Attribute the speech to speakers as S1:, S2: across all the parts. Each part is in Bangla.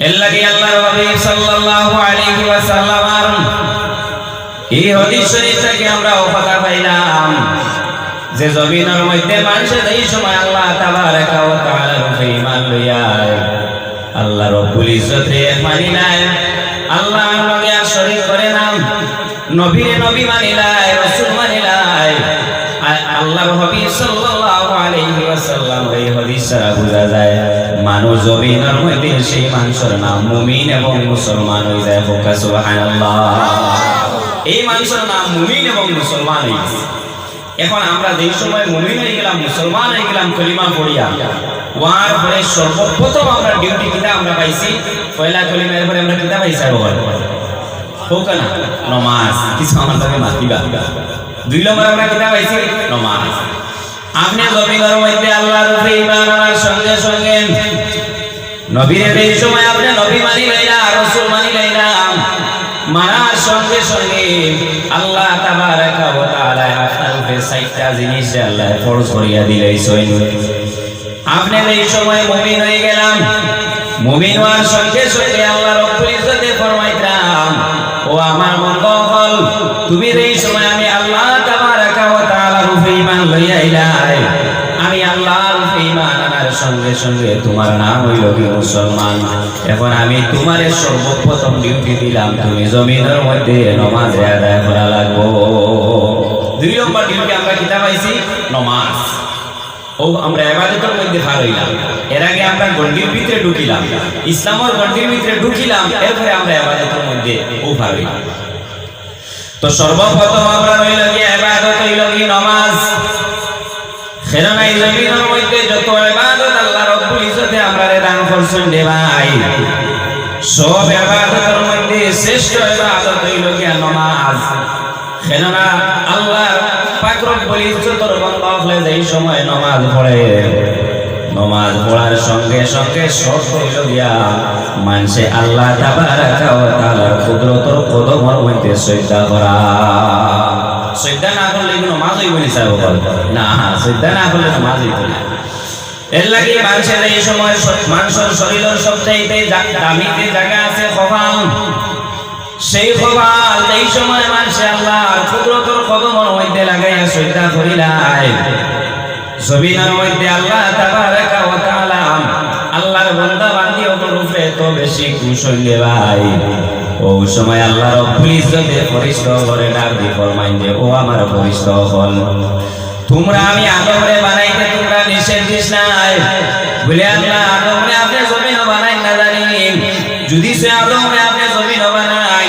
S1: এর আল্লাহর হাবিব সাল্লাল্লাহু আলাইহি ওয়াসাল্লাম এই হাদিস শরীফ থেকে আমরা কথা পাইলাম যে জমিনের মধ্যে মানুষের এই সময় আল্লাহ তাবারাকা ওয়া তাআলার উপরে ঈমান লইয়া আল্লাহ রব্বুল ইজ্জতে মানি নাই আল্লাহ লগে আর শরীক করে না। নবী মানি নাই রাসূল মানি নাই আল্লাহর হাবিব সাল্লাল্লাহু আলাইহি ওয়াসাল্লাম এই হাদিস বোঝা যায় মানুষ জমিনের মধ্যে সেই মানুষের নাম মুমিন এবং মুসলমান হয়ে যায় হোকা, সুবহানাল্লাহ। এই মানুষের নাম মুমিন এবং মুসলমান এখন আমরা সময় মুমিন হয়ে গেলাম, মুসলমান হয়ে গেলাম, কলিমা পড়িয়া ওয়ার পরে সর্বপ্রথম আমরা ডিউটি কিতা আমরা পাইছি, পয়লা কলিমা, এরপরে আমরা কিতা পাইছি হোক না, নমাজ, কিছু আমার মাতিবা। দুই নম্বর আমরা কিতা পাইছি, নমাজ। আপনি মধ্যে আল্লাহর উপরে ঈমান আনার সঙ্গে সঙ্গে নবীর এই সময় আপনি নবী মানি লইলা, রাসূল মানি লইলা মানার সঙ্গে সঙ্গে আল্লাহ তাবারাকা ওয়া তাআলা জিনিস আল্লাহ ফরজ করিয়া আপনি এই সময় মুমিন হয়ে গেলাম, মুমিন হওয়ার সঙ্গে সঙ্গে আল্লাহ রব্বুল ইজ্জতে ফরমাইতাম, ও আমার মঙ্গল, তুমি এই সঙ্গে সঙ্গে তোমার নাম হইল কি মুসলমান এখন আমি তোমারে সর্বপ্রথম ডিউটি দিলাম, তুমি জমিনের মধ্যে নমাজ আদায় করা লাগবো। দুই নম্বর ডিউটি আমরা কিতা পাইছি? নমাজ। ও, আমরা এবাদতের মধ্যে ভার হইলাম। এর আগে আমরা গন্ডির ভিতরে ঢুকিলাম। ইসলামের গন্ডির ভিতরে ঢুকিলাম, এরপরে আমরা এবাদতের মধ্যে ও ভার হইলাম। তো সর্বপ্রথম আমরা হইল কি এবাদত হইল কি নমাজ। খেলানা এই জমিনের মধ্যে যত ইবাদত আল্লাহ রব্বুল ইজ্জতে আমরা ভাই সব ইবাদতের মধ্যে শ্রেষ্ঠ ইবাদত হইল কি নামাজ। খেলানা আল্লাহ পাক রব্বুল ইজ্জতের বান্দা হলে যেই সময় নামাজ পড়ে, নমাজ পড়ার সঙ্গে সঙ্গে সব হইল গিয়া মানুষে আল্লাহ তাবারাকা ওয়া তাআলার কুদরতর কদমের মধ্যে সজদা করা। সজদা না করলে কোনো হইব নি স্যার না সজদা না করলে মাছ হইব না। এর লাগি মানুষের এই সময় মানুষের শরীরের সবচাইতে দামিতে জায়গা আছে খবাল। সেই খবাল এই সময় মানুষে আল্লাহর কুদরতর কদমের মধ্যে লাগাইয়া সজদা করিলাই জমিনের মধ্যে আল্লাহ তাবারাকা ওয়া তাআলা আল্লাহর বান্দা বান্দি উপরে তো বেশি খুশ ভাই। ও সময় আল্লাহ রব্বুল ইজ্জতে ফরিস্ত করে ডাক দি ফরমাইন ও আমার ফরিস্ত হল তোমরা আমি আদমরে বানাইতে তোমরা নিষেধ দিস নাই। বলে আল্লাহ আদমরে আপনি জমিন বানাই না জানি। যদি সে আদমরে আপনি জমিন বানাই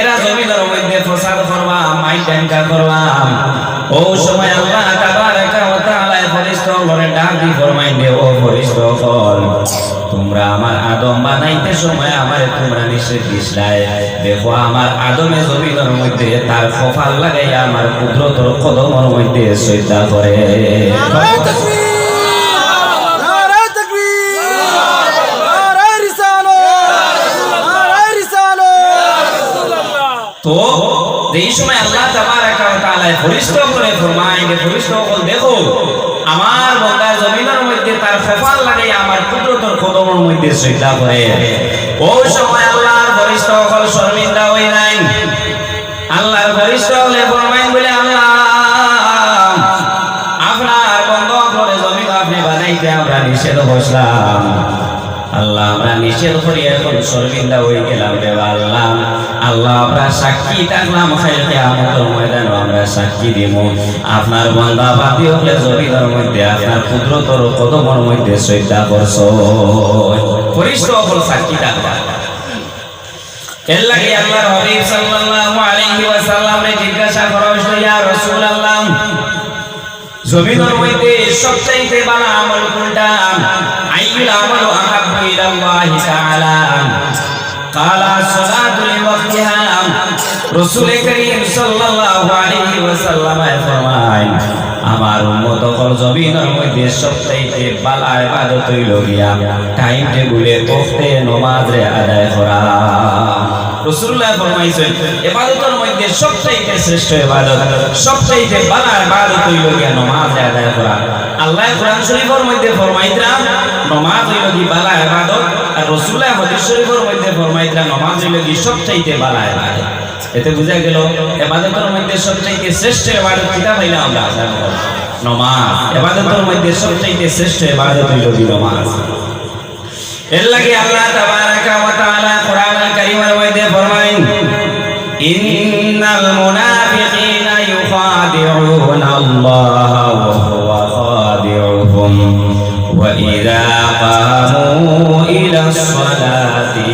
S1: এরা জমিনের মধ্যে ফসাদ করবা মাই ট্যাঙ্কা করবা। ও সময় আল্লাহ তাবারাকা ওয়া তাআলা ফরিস্তা করে ডাক দি ফরমাইন দে ও ফরিস্তা হল তোমরা আমার আদম বানাইতে সময় আমার তোমরা নিষেধ দিসলাই দেখো আমার আদমে জমিনের মধ্যে তার কপাল লাগাইয়া আমার কুদরতর কদমের মধ্যে সজ্জা করে তো এই সময় আল্লাহ তাবারাকা ওয়া তাআলা ফরমায় যে দেখো আমার বান্দা জমিনের মধ্যে তার কপাল লাগাইয়া কুদরতর কদমের মধ্যে শ্রদ্ধা করে। ওই সময় আল্লাহর বরিষ্ঠ সকল শর্মিন্দা হই নাই আল্লাহর বরিষ্ঠ হলে ফরমাইন বলে, আল্লাহ, আপনার বন্ধ করে জমিন আপনি বানাইতে আমরা নিষেধ বসলাম আল্লাহ, আমরা নিষেধ করি, এখন শর্মিন্দা হয়ে গেলাম রে আল্লাহ আল্লাহ, আমরা সাক্ষী থাকলাম খাইল কিয়ামতের ময়দানে আমরা সাক্ষী দিব। আপনার বান্দা বাদি হলে জমিনের মধ্যে, আপনার কুদরতর কদমের মধ্যে সজ্জা করছ। পরিষ্ঠ হল সাক্ষী থাকবা এর আল্লাহর হাবিব সাল্লাল্লাহু আলাইহি জিজ্ঞাসা করা ইয়া রাসূলুল্লাহ মধ্যে সবচাইতে ভালো আমল কোনটা? আহাব্বু ইলাল্লাহি তাআলা। লিওয়াক্তিহা রাসূল করিম সাল্লাল্লাহু আলাইহি ওয়াসাল্লাম ফরমায়, আমার উম্মত হল জমিনের মধ্যে সবচাইতে ভালো ইবাদত হইল গিয়া, টাইম টেবিলে ওয়াক্তে নামাজ রে আদায় করা। রাসূলুল্লাহ ফরমাইছেন, ইবাদতের মধ্যে সবচেয়ে শ্রেষ্ঠ ইবাদত সবচেয়ে ভালো ইবাদত হইল গিয়া নামাজ আদায় করা। আল্লাহ কোরআন শরীফের মধ্যে ফরমাইতরা নামাজ হইল কি ভালো ইবাদত, আর রাসূলুল্লাহ হাদিস শরীফের মধ্যে ফরমাইতরা নামাজ হইল কি সবচেয়ে ভালো ইবাদত। এতে বুঝা গেল, ইবাদতের মধ্যে শ্রেষ্ঠ ইবাদত কিটা পাইলাম আমরা ইবাদতের মধ্যে শ্রেষ্ঠ ইবাদত হইল কি এর লাগে আল্লাহ তাবারাকা ওয়া তাআলা কোরআনুল কারীমের ইন্নাল মুনাফিকিনা ইউখাদিউনা আল্লাহ ওয়া হুয়া খাদিউহুম ওয়া ইযা কামু ইলা সলাতি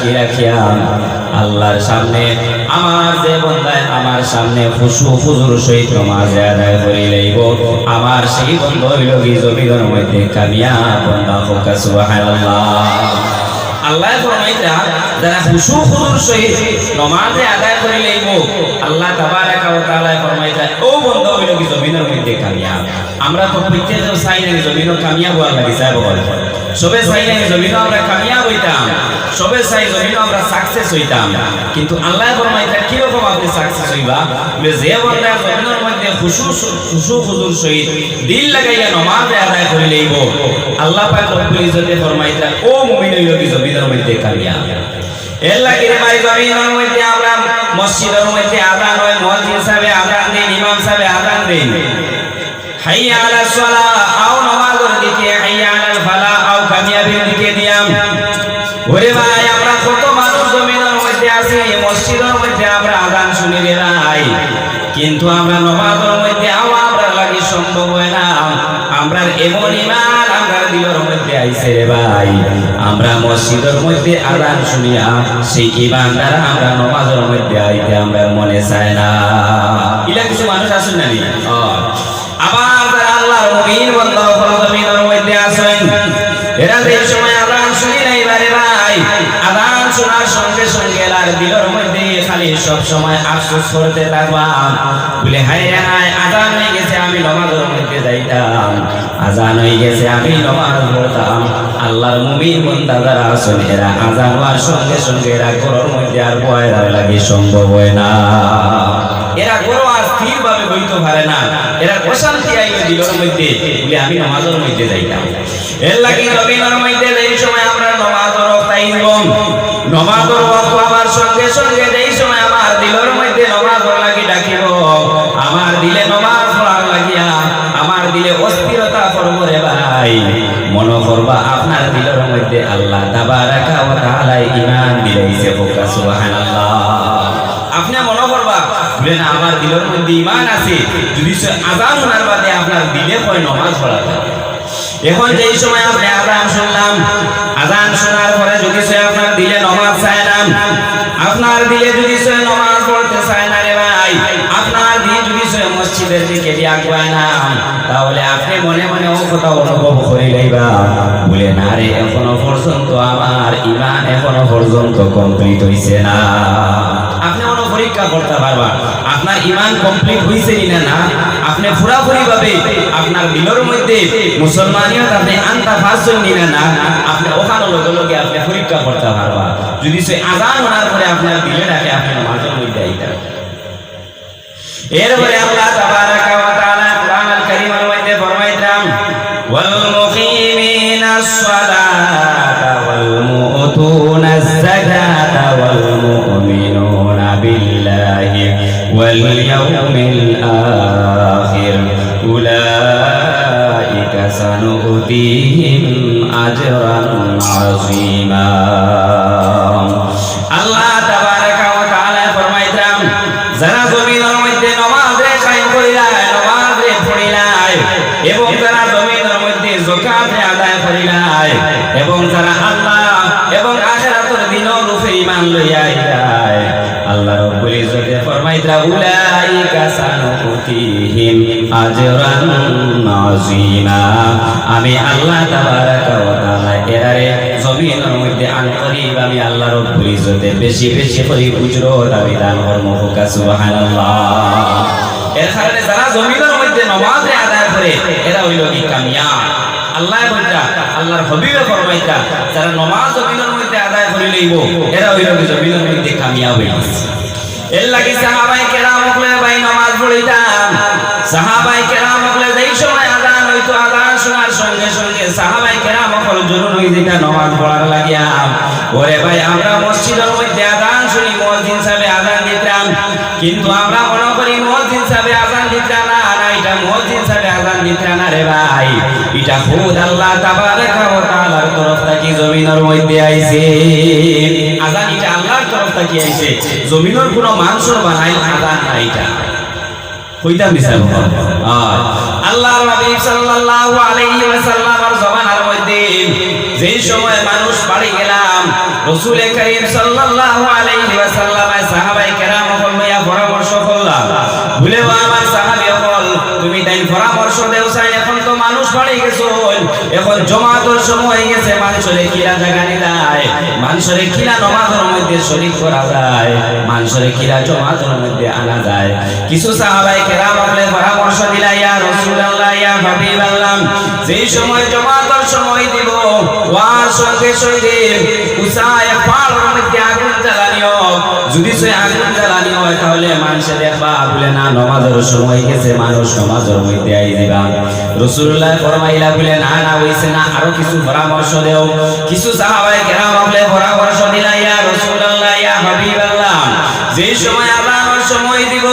S1: সাক্ষী রাখিয়া আল্লাহর সামনে, আমার যে বন্ধায় আমার সামনে ফুসু ফুজুর সহিত নামাজ আদায় করি লইব। আমার সেই বন্ধ হইল কি জমিনের মধ্যে কামিয়া বন্ধা হোক, সুবহানাল্লাহ। আল্লাহ ফরমাইতা, যারা খুশু খুদুর সহিত নমাজে আদায় করে লইব আল্লাহ তাবারাকা ওয়া তাআলা ফরমাইতা, ও বন্ধ হইল কি জমিনের মধ্যে কামিয়াব। আমরা তো প্রত্যেক চাই না জমিনও কামিয়াব হওয়ার লাগি চাই বল। সবে চাই না জমিনও আমরা কামিয়াব হইতাম, সবে চাই জমিনও আমরা সাকসেস হইতাম। কিন্তু আল্লাহ ফরমাইতা কি রকম আপনি সাকসেস হইবা? বলে, যে বন্দা জমিনের মধ্যে খুশু খুশু খুদুর সহিত দিল লাগাইয়া নমাজে আদায় করে লইব আল্লাহ পাক রব্বুল ইজ্জতে ফরমাইতা, ও মুমিন হইল কি জমিনের মধ্যে কামিয়াব এর লাগি জমিনের মধ্যে আমরা মসজিদের মধ্যে আযান হয় মুয়াজ্জিন সাহেব আযান দেন, ইমাম সাহেব আযান দেন। হাইয়া আলা সালা, আও দিকে, হাইয়া আলাল আও কামিয়াবির দিকে দিয়াম ওরে ভাই, আমরা কত মানুষ জমিনের মধ্যে আছি, মসজিদের মধ্যে আমরা শুনি ভাই। কিন্তু আমরা নামাজের মধ্যে আও আমরা লাগি সম্ভব হয় না। আমরা এমন ইমান আমরা দিলের মধ্যে আইছে রে ভাই। আমরা মসজিদের মধ্যে আদান শুনিয়া সেই ইমান দ্বারা আমরা নমাজের মধ্যে আইতে আমরা মনে চায় না। ইলা কিছু মানুষ আসেন না আবার আল্লাহর মুমিন বান্দা ফরজ জমিনের মধ্যে আছেন এরা যে সময় আযান শুনি নাই বারে ভাই আযান শোনার সঙ্গে সঙ্গে আর দিলের মধ্যে খালি সব সময় আফসোস করতে থাকবা বলে, হায় রে হায় আযান হয়ে গেছে, আমি নামাজের মধ্যে যাইতাম। আযান হয়ে গেছে, আমি নামাজ পড়তাম। আল্লাহর মুমিন বান্দা যারা আছেন, এরা আযান হওয়ার সঙ্গে সঙ্গে এরা ঘরের মধ্যে আর বয়রা লাগে সম্ভব হয় না। এরা কোনো আর স্থির ভাবে বইতে পারে না। এরা অশান্তি আইবে দিলের মধ্যে, বলে, আমি নামাজের মধ্যে যাইতাম। এর লাগি রবিনার মধ্যে যেই সময় আমরা নামাজের তাইব নামাজের ওয়াক্ত সঙ্গে সঙ্গে সময় আমার দিলের মধ্যে নামাজের লাগি ডাকিব। আমার দিলে নামাজ পড়ার লাগিয়া আমার দিলে অস্থিরতা করব রে ভাই। মনে করবা আপনার দিলের মধ্যে আল্লাহ তাবারাকা ওয়া তাআলা ঈমান দিলাইছে ফোকা সুবহানাল্লাহ। আপনি মনে করবা আমার দিলের মধ্যে ইমান আছে, যদি আজান বাদে আপনার দিলে নমাজ পড়া এখন যেই সময় আপনি শুনলাম আজান শোনার পরে যদি সে আপনার দিলে নমাজ চায় না আপনার দিলে যদি সে নমাজ পড়তে চায় না রে ভাই, আপনার দিয়ে যদি সে মসজিদের দিকে দিয়ে আগুয়ায় না, তাহলে আপনি মনে মনে ও কথা অনুভব করে লইবা বলে, না রে, এখনও পর্যন্ত আমার ইমান এখনও পর্যন্ত কমপ্লিট হইছে না। আপনি কোনো পরীক্ষা করতে পারবা, আপনার ইমান কমপ্লিট হইছে কিনা না? আপনি পুরাপুরি ভাবে আপনার দিলের মধ্যে মুসলমানিয়ত আপনি আনতা পারছেন কিনা না, আপনি ওখানে লগে লগে আপনি পরীক্ষা করতে পারবা। যদি সে আজান হওয়ার পরে আপনার দিলে রাখে আপনি নামাজের মধ্যে আইতে। এরপরে আল্লাহ তাবার سنؤتيهم أجرا عظيما আল্লাহ তাবারাকা ওয়া তাআলা ফরমাইতাম যারা জমিনের মধ্যে নামাজে কায়েম করিলাই নামাজে পড়িলাই এবং যারা জমিনের মধ্যে যাকাত আদায় করিলাই এবং যারা আল্লাহ এবং আখিরাতের দিনের উপরে ঈমান লইয়া আইলাই আল্লাহ রব্বুল ইজ্জতে ফরমাইতা উলাইকা সানুতিহিম আজরান নাযীমা আমি আল্লাহ তাবারাকা ওয়া তাআলা এরারে জমিনের মধ্যে আন করিব আমি আল্লাহ রব্বুল ইজ্জতে বেশি বেশি করে উজরত আমি দান করব হুকা, সুবহানাল্লাহ। এর যারা জমিনের মধ্যে নামাজে আদায় করে, এরা হইল কি কামিয়াব? আল্লাহ বলতা আল্লাহর ফরমাইতা, যারা নামাজ জমিনের মধ্যে আদায় করে লইব, এরা হইল কি জমিনের মধ্যে হইছে এর লাগি সাহাবাই কেরাম হলে ভাই নামাজ পড়িতাম সাহাবাই কেরাম হলে যেই সময় আদান হইতো আদান শোনার সঙ্গে সঙ্গে সাহাবাই কেরাম হল জরুর হই যেটা নামাজ পড়ার লাগিয়া। ওরে ভাই, আমরা মসজিদের মধ্যে আদান শুনি মসজিদ সাহেবে আদান দিতাম কিন্তু আমরা মনে করি মসজিদ সাহেবে আদান দিতাম না না, এটা না রে ভাই। এটা খুদ আল্লাহ তাবারাকা ওয়া তাআলার তরফ থেকে জমিনের মধ্যে আইছে। এটা আল্লাহর তরফ থেকে আইছে। জমিনের কোনো মানুষের বানাই না এটা। কইতাম মিসাল আল্লাহ নবী সাল্লাল্লাহু আলাইহি ওয়াসাল্লামের মধ্যে যেই সময় রাসূল করিম সাল্লাল্লাহু আলাইহি ওয়াসাল্লামের সাহাবায়ে কেরাম হল লইয়া পরামর্শ করলাম। ভুলেও আমার সাহাবী হল, তুমি তাই পরামর্শ দেও চাই এখন তো মানুষ বাড়ি গেছো এখন জমাতর সময় হয়ে গেছে মানুষের কিলা জায়গা নিলায় মানুষের কিলা নমাজের মধ্যে শরীক করা যায় মানুষের কিলা জমাতর মধ্যে আনা যায়। কিছু সাহাবাই কেরাম বলে পরামর্শ দিলা ইয়া রাসূলুল্লাহ, ইয়া হাবিবাল্লাহ, যেই সময় ওয়ার সঙ্গে সঙ্গে আগুন জ্বালানিও। যদি সে আগুন জ্বালানি হয়, তাহলে দেখবা বলে না, নমাজের সময় গেছে, মানুষ নমাজের মধ্যে আই দিবা রাসূলুল্লাহ ফরমাইলা বলে না না না, আরও কিছু পরামর্শ দেও। কিছু সাহাবাই কেরাম বলে পরামর্শ দিলা, ইয়া রাসূলুল্লাহ, ইয়া হাবিবাল্লাহ, যে সময় আযানের সময় দিব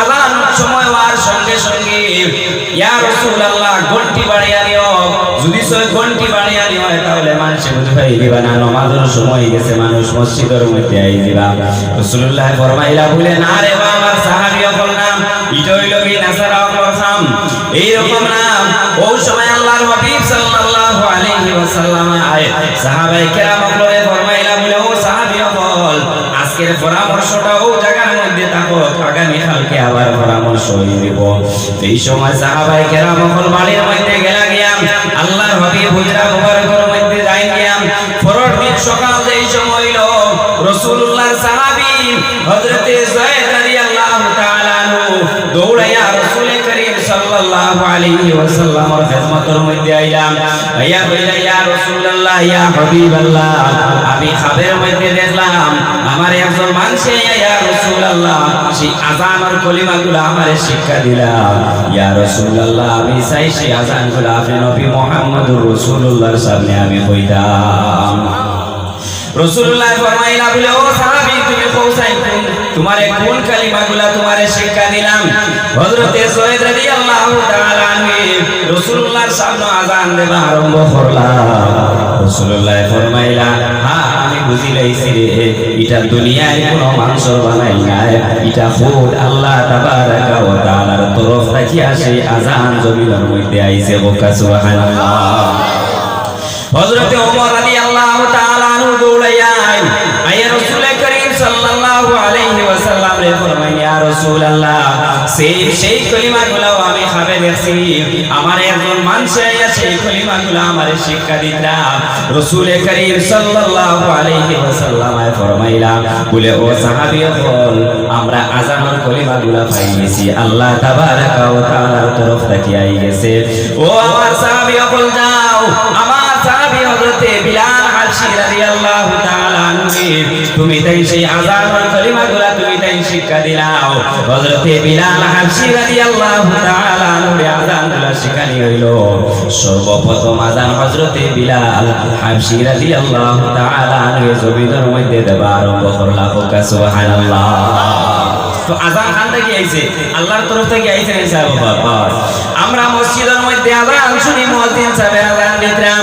S1: আযানের সময় হওয়ার সঙ্গে সঙ্গে, ইয়া রাসূলুল্লাহ, ঘন্টি বাড়িয়ে নিও যদি সে ঘন্টি নিও তাহলে দিবা না, নমাজের সময় গেছে, মানুষ মসজিদের মধ্যে আই দিবা। রাসূলুল্লাহ ফরমাইলা বলে, না রে বা আমার সাহাবী হল নাম হইল কি নাসারা নাম ওই সময় আল্লাহর হাবিব সাল্লাল্লাহু আলাইহি ওয়াসাল্লাম আয়। সাহাবায়ে কেরাম ফরমাইলা বলে, ও সাহাবী আজকের পরামর্শটা ও জায়গার মধ্যে থাকো আগামী কালকে আবার পরামর্শ হয়ে দিব এই সময় সাহাবায়ে কেরাম হল বাড়ির মধ্যে গেলা আলাইহি ওয়াসাল্লামের খিদমতের মধ্যে আইলাম। আইয়া কইলা, ইয়া রাসূলুল্লাহ, ইয়া হাবিবাল্লাহ। আমি খাবের মধ্যে দেখলাম, আমার একজন মানুষ ইয়া রাসূলুল্লাহ সেই আযানের কলিমাগুলো আমারে শিক্ষা দিলাম ইয়া রাসূলুল্লাহ, আমি চাই সেই আযানগুলো আপনি নবী মুহাম্মদুর রাসূলুল্লাহর সামনে আমি কইতাম। রসুল্লাহ ফরমাইলা, বলে, ও সাহাবী, তুমি পৌঁছাই তোমারে কোন কালিমাগুলা তোমারে শিক্ষা দিলাম? হযরতে সৈয়দ রাদিয়াল্লাহু তাআলা আনহু রাসূলুল্লাহর সামনে আযান দেবা আরম্ভ করলাম। রাসূলুল্লাহ ফরমাইলা হ্যাঁ আমি বুঝি লাইছি রে, এটা দুনিয়ায় মানুষ বানাই নাই। এটা খুদ আল্লাহ তাবারাকা ওয়া তাআলার তরফ থেকে আসে আযান জমিনের মধ্যে আইছে বোকা সুবহানাল্লাহ। হযরতে ওমর রাদিয়াল্লাহু তাআলা দৌড়াইয়া আইয়া রাসূল করিম সাল্লাল্লাহু আলাইহি ওয়াসাল্লাম রে ফরমাই ইয়া রাসূলুল্লাহ। সেই সেই কলিমাগুলো আমি দেখছি। আমার একজন মানুষ আইয়া সেই আমারে শিক্ষা দিতা। করিম সাল্লাল্লাহু আলাইহি ওয়াসাল্লাম ফরমাইলা, বলে, ও সাহাবী আমরা আজানের কলিমাগুলো পাই গেছি। আল্লাহ তাবারাকা ওয়া তরফ থেকে আই গেছে। ও আমার সাহাবী যাও। আমার সাহাবী হযরতে বিলাল হাবশী রাদিয়াল্লাহু তাআলা আনহু, তুমি তাই সেই আযানের কলিমাগুলো তুমি তাই শিক্ষা দিলাও। হযরতে বিলাল হাবশী রাদিয়াল্লাহু সর্বপ্রথম আযান হযরতে বিলাল হাবশী রাদিয়াল্লাহু তাআলা জমিনের মধ্যে দেবা আরম্ভ করলা সুবহানাল্লাহ। তো আজান খান থেকে আইছে, আল্লাহর তরফ থেকে আইছে আমরা মসজিদের মধ্যে আজান শুনি মুয়াজ্জিন সাহেব আজান দিতাম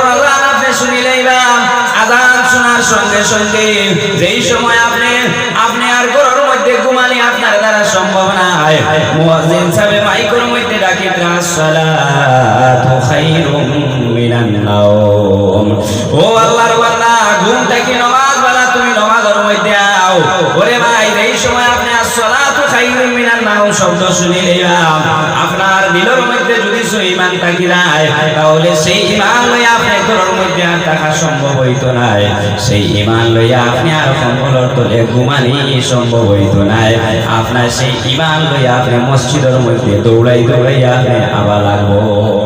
S1: শোনার সঙ্গে সঙ্গে যেই সময় আপনি আপনি আর গরুর মধ্যে ঘুমালি আপনার দ্বারা সম্ভব না মুয়াজ্জিন সাহেব মাইকের মধ্যে ডাকি সালাতু খাইরুম মিনান নাওম। ও আল্লাহর বান্দা ঘুম থেকে নামাজ বালা তুমি নামাজের মধ্যে আও। ওরে ভাই এই সময় আপনি আসসালাতু আপনার সই ইমান সেই ইমান লইয়া আপনি সেই ইমান লইয়া আপনি আর সম্ভব হইতো নাই। আপনার সেই ইমান লইয়া আপনি মসজিদের মধ্যে দৌড়াই দৌড়াইয়া আপনি আবার লাগবো।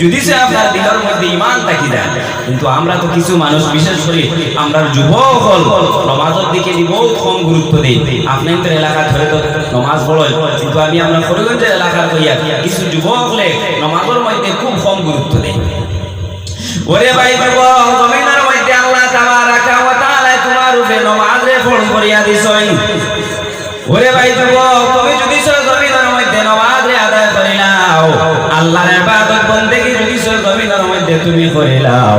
S1: যদি সে আপনার দিলের মধ্যে ইমান থাকি যায় কিন্তু আমরা তো কিছু মানুষ, বিশেষ করে আমরা যুবক হল নমাজের দিকে দি বহুত কম গুরুত্ব দিই এলাকা ধরে হয়তো নমাজ পড়ো কিন্তু আমি আমরা ফরিগঞ্জের এলাকার কইয়া কিছু যুবক হলে নমাজের মধ্যে খুব কম গুরুত্ব দেয় ওরে ভাই জমিনের মধ্যে আল্লাহ তাবারাকা ওয়া তাআলা তোমার উপরে নমাজে ফরজ করিয়া দিছেন। তুমি করিলাও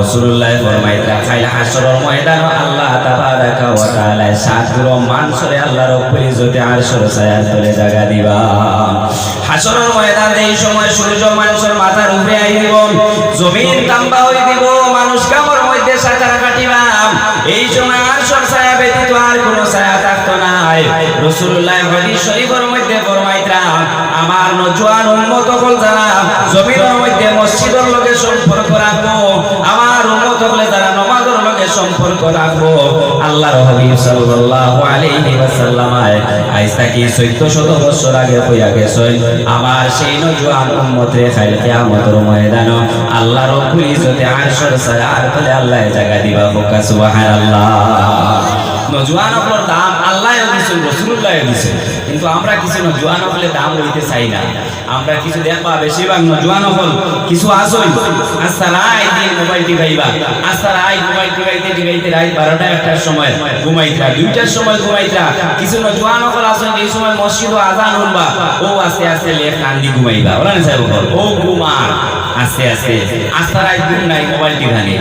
S1: রাসূলুল্লাহ ফরমাইতা খাইল হাসরের ময়দান আল্লাহ মানসরে আরশের ছায়া জায়গা দিবা। এই সময় সূর্য মানুষের মাথার উপরে জমিন তাম্বা হই দিব, মানুষ কামর মধ্যে সাঁতার কাটিবা। এই সময় আরশের ছায়া ব্যতীত আর কোনো ছায়া থাকতো নাই রাসূলুল্লাহ হাদিস শরীফের মধ্যে ফরমাইতা আমার নজওয়ান উম্মত হল যারা জমিনের মধ্যে মসজিদের লগে সম্পর্ক রাখব, আমার উম্মত হলে যারা নমাজের লগে সম্পর্ক রাখব। আল্লাহর হাবিব সাল্লাল্লাহু আলাইহি ওয়াসাল্লাম আজ থেকে 1400 বছর আগে হইয়া গেছেন? আমার সেই নজওয়ান উম্মত রে খাইল কিয়ামতের ময়দান। আল্লাহর রব্বুল ইজ্জতে আরশের ছায়া আর তলে আল্লাহ জায়গা দিবা হোক, সুবহানাল্লাহ। দাম আল্লাহ রসুল্লাহ কিন্তু আমরা কিছু হকলে দাম চাই না। আমরা কিছু দেখবা, বেশিরভাগ কিছু আসই আস্তা মোবাইল টিপাইবা। আস্তা টিপাইতে রাত বারোটা, একটার সময় ঘুমাইতা দুইটার সময় ঘুমাইতা কিছু হকল আসেন এই সময় মসজিদ ও আজান হনবা। ও আস্তে আস্তে লেখ কান্দি ঘুমাইবা। ওরা না ও ঘুমার। আস্তে আস্তে। আস্তা রাত ঘুম নাই, মোবাইল টিপানি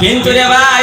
S1: কিন্তু রে ভাই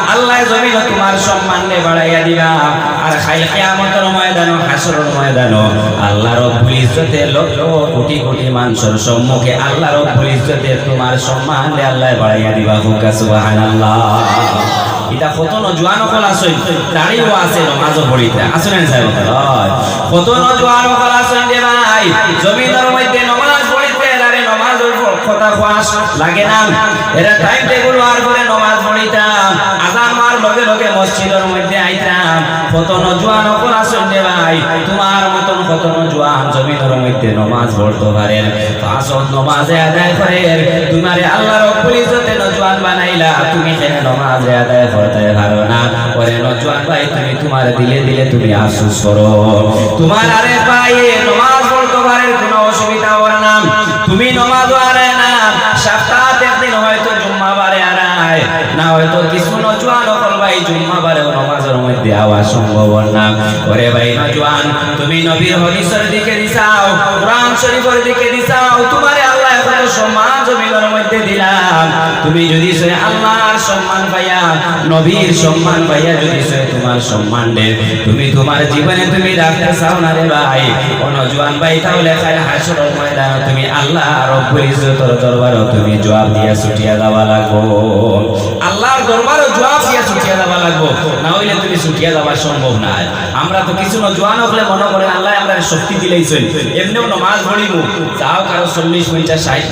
S1: আল্লাহ জমিন তোমার সম্মান রে বাড়াইয়া দিলাম আর খাইল কিয়ামতের ময়দান হাসরের ময়দান আল্লাহ রব্বুল ইজ্জতে লক্ষ কোটি কোটি মানুষের সম্মুখে আল্লাহ রব্বুল ইজ্জতে তোমার সম্মান রে আল্লাহ বাড়াইয়া দিবা। হুকা সুবহানাল্লাহ। এটা কত নজওয়ান হল আছে দাঁড়িয়েও আছে নমাজও পড়িতে। আসলেন সাহেব? কত নজওয়ান হল আছেন রে ভাই জমিনের মধ্যে নমাজ কথা খাস লাগে না। এরা টাইম টেবিল আর করে নমাজ পড়িতাম আজান মার লগে লগে মসজিদের মধ্যে আইতাম কত নজওয়ান হল আছেন রে ভাই তোমার মতন কত নজওয়ান জমিনের মধ্যে নমাজ পড়তে পারেন পাঁচ নমাজে আদায় করেন তোমারে আল্লাহ রব্বুল ইজ্জতে নজওয়ান বানাইলা। তুমি কেন নমাজে আদায় করতে পারো না? ওরে নজওয়ান ভাই, তুমি তোমার দিলে দিলে তুমি আফসোস করো তোমার আরে পায়ে নমাজ পড়তে পারে কোনো হয়তো কিছু নজওয়ান হল ভাই জুম্মা বারে নমাজের মধ্যে আওয়াজ সম্ভব না। ওরে ভাই নজওয়ান তুমি নবীর হদিসের দিকে দিছাও কোরআন শরীফের দিকে দিছাও তোমারে সম্মান জমিনের মধ্যে দিলাম। তুমি যদি সে আল্লাহর সম্মান পাইয়া, নবীর সম্মান পাইয়া যদি সে তোমার দে, তুমি তোমার জীবনে তুমি রাখতে চাও না রে ভাই। অনজওয়ান ভাই, তাহলে তুমি আল্লাহ রব্বুল ইজ্জতের দরবারে তুমি জবাব দিয়া ছুটিয়া যাওয়া লাগবো। আল্লাহর দরবারে জবাব দিয়া ছুটিয়া যাওয়া লাগবো। না হইলে তুমি ছুটিয়া যাওয়া সম্ভব না। আমরা তো কিছু জোয়ান হলে মনে করে আল্লাহ আমরা শক্তি দিলেইছেন। এমনিও নমাজ পড়িব, যাও কারও চল্লিশ পঞ্চাশ ষাট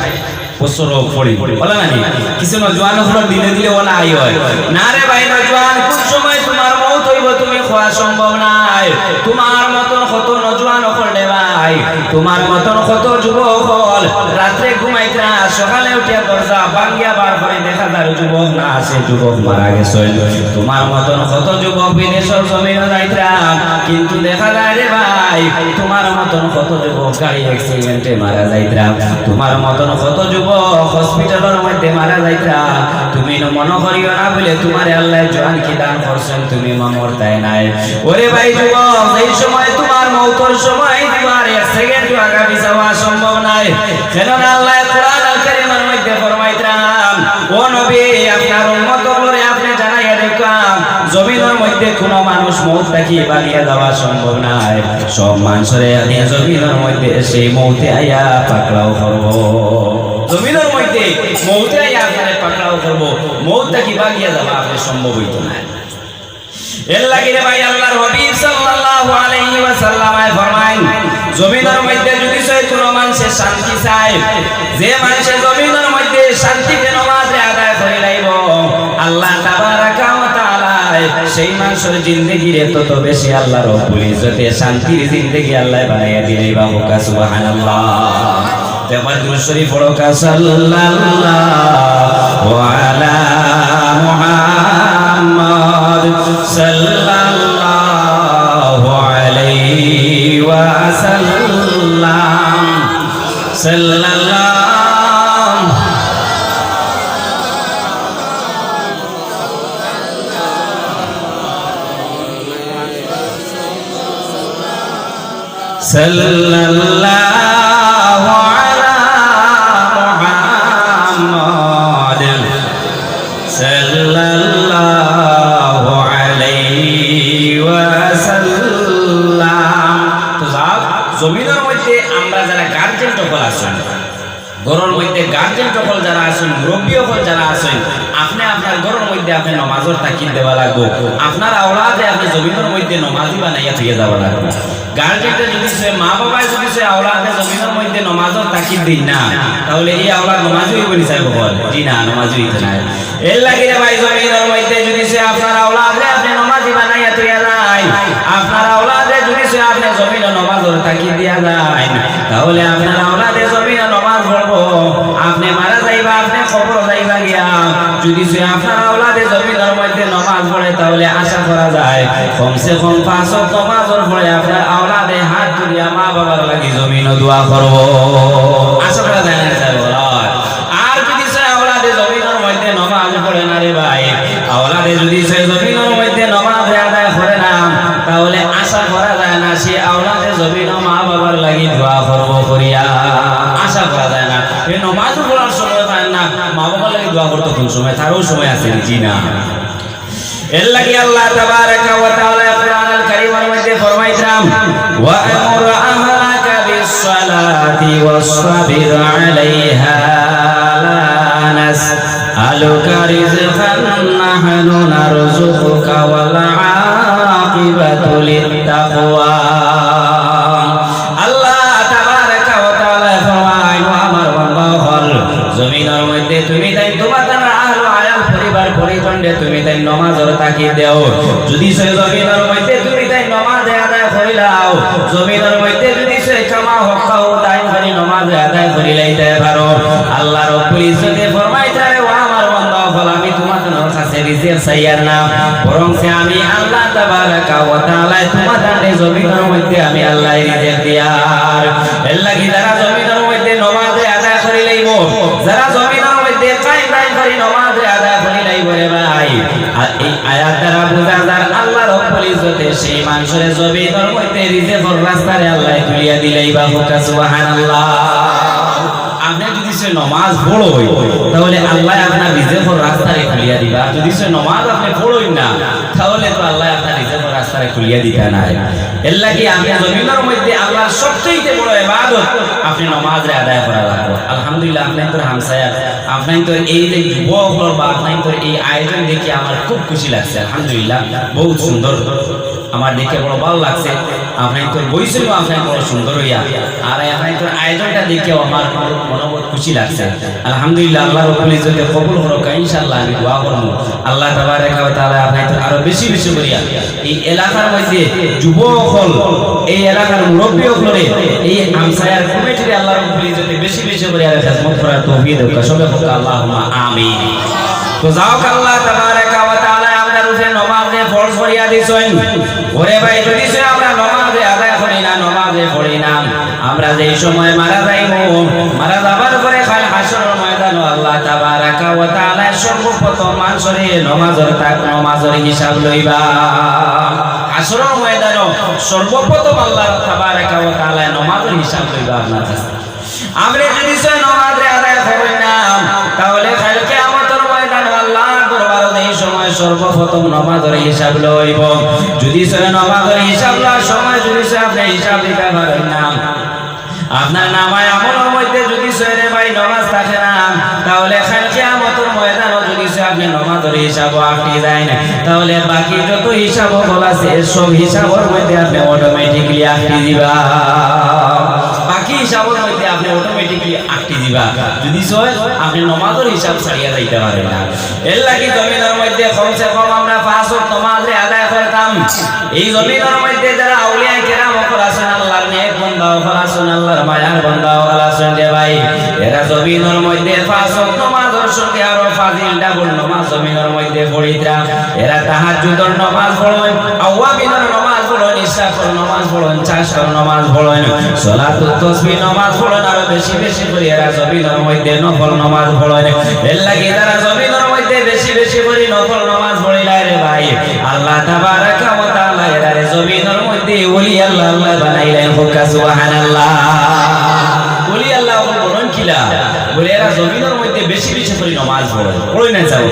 S1: না রে ভাই নজওয়ান সময় তোমার মৌত হইব তুমি খোয়া সম্ভব নাই। তোমার মতন কত ভাই তোমার মতন কত যুবক হল। রাত্রে ঘুমাইতরা সকালে উঠিয়া দরজা ভাঙ্গিয়া বার করে দেখা যায় যুবক না আছে যুবক মারা গেছে। তোমার মতন কত যুবক বিদেশের জমিনে যাইতরা কিন্তু দেখা যায় রে ভাই, তোমার মতন কত যুবক গাড়ি অ্যাক্সিডেন্টে মারা যাইতরা তোমার মতন কত যুবক হসপিটালের মধ্যে মারা যাইতরা তুমি মনে করিও না বলে তোমার আল্লাহ জোয়ান কি দান করছেন, তুমি মামর তাই নাই। ওরে ভাই যুবক, এই সময় তোমার মৌতর সময় তোমার এক সেকেন্ড আগামী যাওয়া সম্ভব নাই। কেন আল্লাহ কোরআন আল কারীমের মধ্যে ফরমাইতরাম ও নবী, আপনার উম্মত বলে আপনি জানাইয়া দেখলাম জমিনের মধ্যে কোনো মানুষ মৌত থাকি বানিয়ে দেওয়া সম্ভব নাই। সব মানুষের আনি জমিনের মধ্যে সেই মৌতে আইয়া পাকড়াও করব। জমিনের মধ্যে মৌতে আইয়া আপনারে পাকড়াও করব। মৌত থাকি বানিয়ে দেওয়া আপনি সম্ভব হইত না। এর লাগি রে ভাই, আল্লাহর সাল্লাল্লাহু আলাইহি ওয়াসাল্লাম ফরমাইন, জমিনের মধ্যে যদি সে কোনো মানুষের শান্তি চায়, যে মানুষের জমিনের মধ্যে শান্তিতে নামাজ আদায় করে লাইব, আল্লাহ তাবারাকা ওয়া তাআলা সেই মানুষের জিন্দেগি রে তত বেশি আল্লাহ রব্বুল ইজ্জতে শান্তির জিন্দেগি আল্লাহ বানাইয়া দিলেই বা হুকা সুবহানাল্লাহ। তেমন দুরূদ শরীফ পড়ো, কা সাল্লাল্লাহু আলা মুহাম্মদ সাল্লাল্লাহু ওয়াসাল্লাম সাল্লাল্লাহু সাল্লাল্লাহু আপনি নমাজের তাকিদ দেওয়া লাগবো। আপনার আওলাদে আপনি জমিনের মধ্যে নমাজি বানাইয়া থুয়ে যাওয়া লাগবে। গার্জেনটা আওলাদে জমিনের জমিনের আপনার আওলাদে যদি সে আপনি জমিনে নমাজের তাকিদ দিয়া যায় তাহলে আপনার আওলাদে যদি সে আপনার আওলাদে জমিদার মধ্যে নমাজ পড়ে, তাহলে আশা করা যায়। কমসে কম পাঁচ নমাজের পরে আপনার আওলাদে হাত তুলিয়া মা বাবার লাগি জমিন দোয়া করব। আশা করা যায় না স্যার আর যদি সে আওলাদে জমিদার মধ্যে নমাজ পড়ে না রে ভাই, আওলাদে যদি সে সময়, তারও সময় আছে, জি না। এর লাগি আল্লাহ তাবারাকা ওয়া তাআলা কোরআনুল কারীমের মধ্যে ফরমাইতরাম ওয়া আমুর আহলাকা বিস-সালাতি ওয়াসবির আলাইহা লা নাসআলুকা রিজকান নাহনু নারযুকুকা ওয়াল আকিবাতু লিত-তাকওয়া রব্বুল সেই মানুষের জমিনের মধ্যে রিজিকের রাস্তারে আল্লাহ তুলিয়া দিলেই বা হুকা, সুবহানাল্লাহ। আপনি যদি সে নমাজ পড়োই, তাহলে আল্লাহ আপনার তো এই যে যুবক বা আপনি তোর এই আয়োজন দেখে আমার খুব খুশি লাগছে। আলহামদুলিল্লাহ, বহুত সুন্দর। আমার দেখে বড় ভালো লাগছে। আপনি তোর বইছিল আপনি বড় সুন্দর হইয়া। আর আপনি তোর আয়োজনটা দেখে আমার মনোবল খুশি লাগছে। আলহামদুলিল্লাহ, আল্লাহ রব্বুল ইজ্জতে কবুল করুক, ইনশাআল্লাহ আমি দোয়া করব। আল্লাহ তাবারাকা ওয়া তাআলা আপনি তোর আরও বেশি বেশি করিয়া এই এলাকার মধ্যে যুবক হল এই এলাকার মুরব্বী হলরে এই আমসায়ার কমিটির আল্লাহ রব্বুল ইজ্জতে বেশি বেশি করিয়া খেদমত করার তৌফিক দেখ সবে আল্লাহুম্মা আমিন। তো যাও আল্লাহ তাবারাকা ওয়া তাআলা আমরা রূপে নমাজে ফরজ করিয়া দিছেন। ভাই, যদি সে আমরা নমাজে আদায় করি না, নমাজে পড়ি না, আমরা যেই সময় মারা যাইব, মারা যাবার পরে খাল হাসরের ময়দান আল্লাহ তাবারাকা ওয়া তাআলা সর্বপ্রথম মানুষরে নমাজের তাক, নমাজের হিসাব লইবা। হাসরের ময়দান সর্বপ্রথম আল্লাহ তাবারাকা ওয়া তাআলা নমাজের হিসাব লইবা আপনার আমরা যদি সর্বপ্রথম নমাজের হিসাব লইব। যদি সে নমাজের হিসাব লওয়ার সময় যদি সে আপনি হিসাব দিতে পারেন না। আপনার নামায় আমলের মধ্যে যদি সৈরে ভাই নমাজ থাকে না, তাহলে কালকে আমাদের ময়দান যদি সে আপনি নমাজের হিসাব আটকে যায় না তাহলে বাকি যত হিসাব বলা আছে, সব হিসাবের মধ্যে আপনি অটোমেটিকলি আটকে দিবা বাকি হিসাবের মধ্যে আপনি অটোমেটিকলি আটকে দিবা। যদি সয় আপনি নমাজের হিসাব ছাড়িয়া যাইতে পারেন না। এর লাগি জমিনের মধ্যে কমসে কম আমরা পাঁচ নামাজে আদায় করতাম। এই জমিনের মধ্যে যারা আউলিয়া কেরাম আছেন, আল্লাহর নেক আছেন, আল্লাহর মায়ার আছেন রে ভাই। এরা জমিনের মধ্যে পাঁচ সঙ্গে আরও ফাজিল ডাবল নামাজ জমিনের মধ্যে পড়িতা। এরা তাহাজ্জুদের নামাজ আওয়াবিনের পড়েন ইশরাফের নামাজ পড়েন চাষের নামাজ পড়েন সালাতুত তাসবিহ নামাজ পড়েন, আরও বেশি বেশি করে এরা মধ্যে নফল নামাজ এর লাগি মধ্যে বেশি বেশি করে নফল নামাজ রে ভাই। আল্লাহ তাবারাকা ওয়া তাআলা মধ্যে ওলি আল্লাহ আল্লাহ সুবহানাল্লাহ। ওলি আল্লাহ কিলা বলে এরা মধ্যে বেশি বেশি করে নামাজ পড়ে। পড়ে না যাও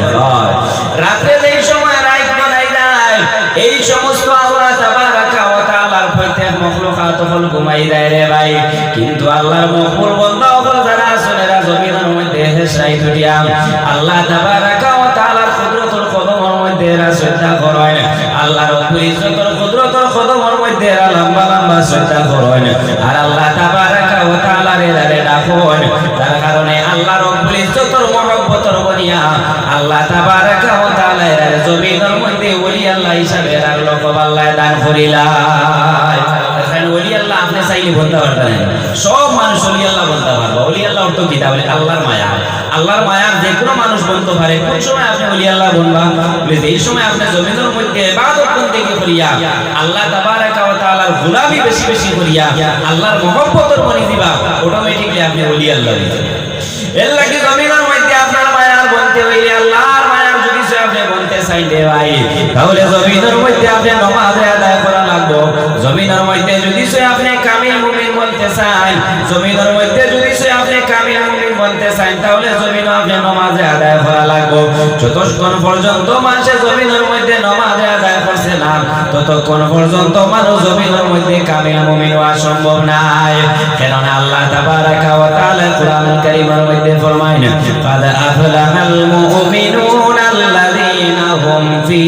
S1: রাতে হল ঘুমাই দেয় রে ভাই। কিন্তু আল্লাহর মকবুল বান্দা হল যারা এরা জমিনের মধ্যে হেসাই দুটিয়া আল্লাহ তাবারাকা ওয়া তাআলার কুদরতুল কদমের মধ্যে এরা শ্রদ্ধা আল্লাহর মধ্যে এরা লম্বা লম্বা শ্রদ্ধা করেন। আর আল্লাহ তাবারাকা ওয়া তাআলার এরা ডাকন। তার কারণে আল্লাহ রব্বুল ইজ্জতের মহব্বতের বনিয়া আল্লাহ চাইলে বলতে পারবেন সব মানুষ অলি আল্লাহ বলতে পারব। অলি আল্লাহ অর্থ কি? তাহলে আল্লাহর মায়া। আল্লাহর মায়া যে কোনো মানুষ বলতে পারে, কোন সময় আপনি অলি আল্লাহ বলবা এই সময় আপনি জমিনের মধ্যে করিয়া আল্লাহ বেশি বেশি করিয়া, আল্লাহর মহব্বতের মনে দিবা অটোমেটিকলি আপনি অলি আল্লাহ এর লাগি চাইলে ভাই। তাহলে জমিনের মধ্যে আপনি নমাজ আদায় করা লাগবো। জমিনের মধ্যে যদি সে আপনি কামিল মুমিন বলতে চান, জমিনের মধ্যে যদি সে আপনি কামিল মুমিন বলতে চান, তাহলে জমিন আপনি নমাজে আদায় করা লাগবো। যতক্ষণ পর্যন্ত মানুষে জমিনের মধ্যে নমাজে আদায় করছে না, ততক্ষণ পর্যন্ত মানুষ জমিনের মধ্যে কামিল মুমিন হওয়া সম্ভব নাই। কেননা আল্লাহ তাবারাকা ওয়া তাআলা কুরআনুল কারীমের মধ্যে ফরমায় না ফাদ আফলাহাল মুমিনুন الذين هم في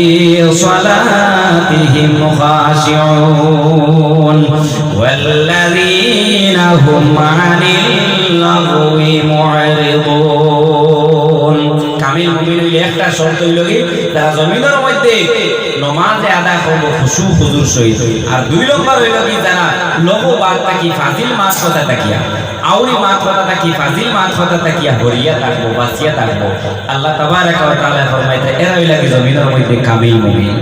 S1: صلاتهم خاشعون والذين هم عن اللغو معرضون একটা শর্ত হইল কি? তারা জমিনের মধ্যে নমাজে আদায় করব খুশু হুজুর সহিত। আর দুই নম্বর হইল কি তারা লঘু বাদ থাকি, ফাজিল মাছ কথা তাকিয়া আউরি মাছ কথা থাকি, ফাজিল মাছ কথা তাকিয়া হরিয়া থাকব, বাঁচিয়া থাকব। আল্লাহ তাবারাকা ওয়া তাআলা ফরমাইতে এরা হইলা কি জমিনের মধ্যে কামিল মুমিন।